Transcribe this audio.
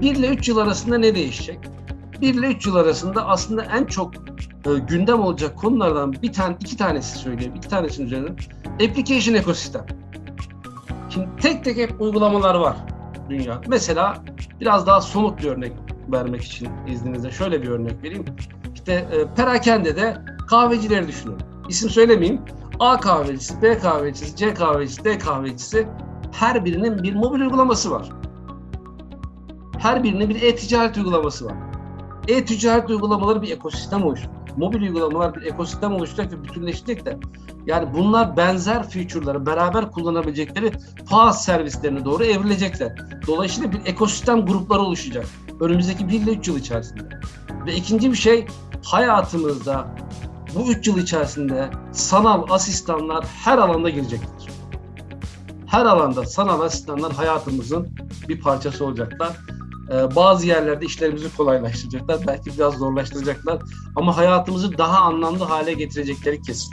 1 ile 3 yıl arasında ne değişecek? 1 ile 3 yıl arasında aslında en çok e, gündem olacak konulardan bir tane, iki tanesi söyleyeyim. iki tanesini üzerinden. Application ekosistem. Şimdi tek tek hep uygulamalar var dünya. Mesela biraz daha somut bir örnek vermek için izninizle şöyle bir örnek vereyim. İşte e, perakendede kahvecileri düşünün. İsim söylemeyeyim. A kahvecisi, B kahvecisi, C kahvecisi, D kahvecisi her birinin bir mobil uygulaması var. Her birinin bir e-ticaret uygulaması var. E-ticaret uygulamaları bir ekosistem oluşturuyor. Mobil uygulamalar bir ekosistem oluşturacak ve bütünleşecek de yani bunlar benzer feature'ları beraber kullanabilecekleri PaaS servislerine doğru evrilecekler. Dolayısıyla bir ekosistem grupları oluşacak. Önümüzdeki 1 ile 3 yıl içerisinde. Ve ikinci bir şey hayatımızda bu 3 yıl içerisinde sanal asistanlar her alanda girecektir. Her alanda sanal asistanlar hayatımızın bir parçası olacaklar. Ee, bazı yerlerde işlerimizi kolaylaştıracaklar, belki biraz zorlaştıracaklar ama hayatımızı daha anlamlı hale getirecekleri kesin.